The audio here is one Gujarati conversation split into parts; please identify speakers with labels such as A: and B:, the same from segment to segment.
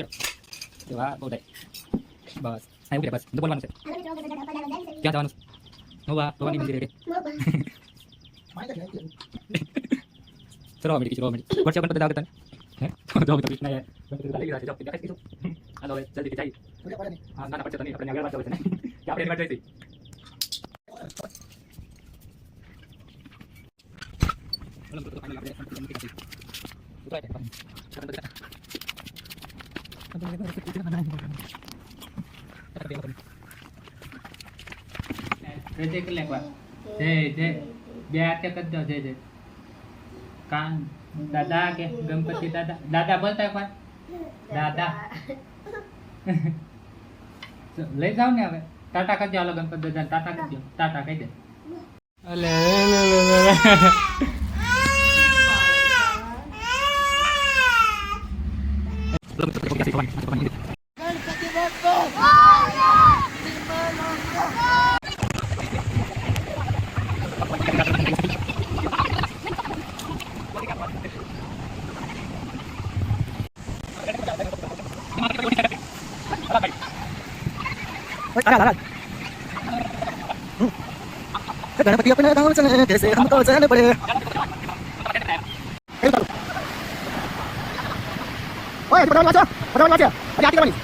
A: Terima kasih telah menonton! દાદા
B: બોલતા એકવાર દાદા લઈ જાવ ને હવે ટાટા કરજો હાલો ગણપતિ દાદા ટાટા કરજો ટાટા કહી દે અલે.
A: गणपति अपने गाँव चले कैसे हमको जाने पड़े pertama baca, pertama baca. Hati-hati kamu nih.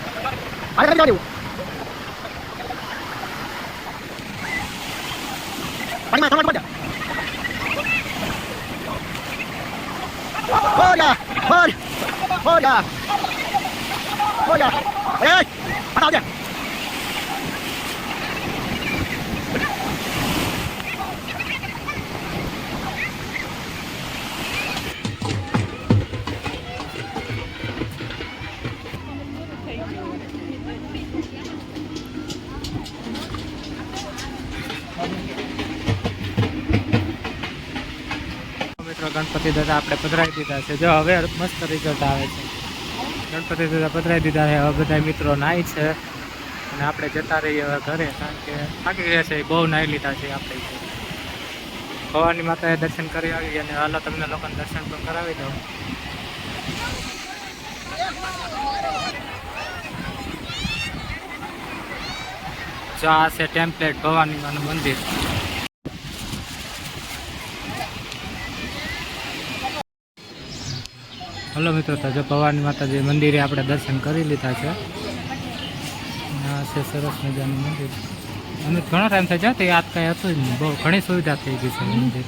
A: Ada kali kamu. Paling mana, kamu ada. Hoda, hoda, hoda. Hei,
B: patah. Ganpati દાદા આપણે પધરાવી દીધા છે. જો હવે મસ્ત રિઝલ્ટ આવે છે. ગણપતિ દાદા પધરાવી દીધા છે. હવે બધા મિત્રો નાય છે. અને આપણે જતા રહીએ હવે ઘરે, કારણ કે થાકી ગયા છે. બહુ નાહી લીધા છે આપણે. ભવાની માતાએ દર્શન કરી આવી અને હાલો તમને લોકોને દર્શન પણ કરાવી દઉં. જો આ છે ટેમ્પલેટ ભવાની માનું મંદિર. હલો મિત્રો તો જો ભવાની માતાજી મંદિરે આપણે દર્શન કરી લીધા છે. સરસ મજાનું મંદિર. અમે ઘણો ટાઈમ થઈ જાય તો યાદ કાંઈ હતું જ નહીં. બહુ ઘણી સુવિધા થઈ ગઈ છે મંદિર.